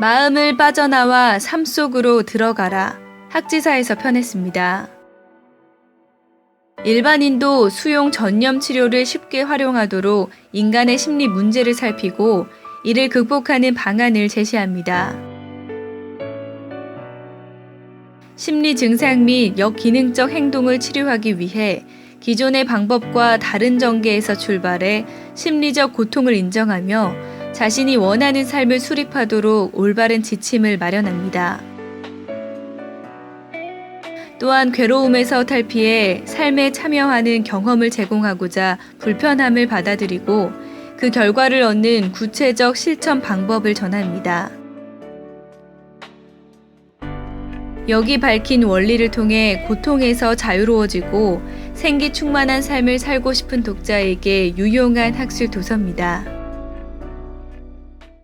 마음을 빠져나와 삶 속으로 들어가라. 학지사에서 편했습니다. 일반인도 수용 전염 치료를 쉽게 활용하도록 인간의 심리 문제를 살피고 이를 극복하는 방안을 제시합니다. 심리 증상 및 역기능적 행동을 치료하기 위해 기존의 방법과 다른 전개에서 출발해 심리적 고통을 인정하며 자신이 원하는 삶을 수립하도록 올바른 지침을 마련합니다. 또한 괴로움에서 탈피해 삶에 참여하는 경험을 제공하고자 불편함을 받아들이고 그 결과를 얻는 구체적 실천 방법을 전합니다. 여기 밝힌 원리를 통해 고통에서 자유로워지고 생기 충만한 삶을 살고 싶은 독자에게 유용한 학술 도서입니다.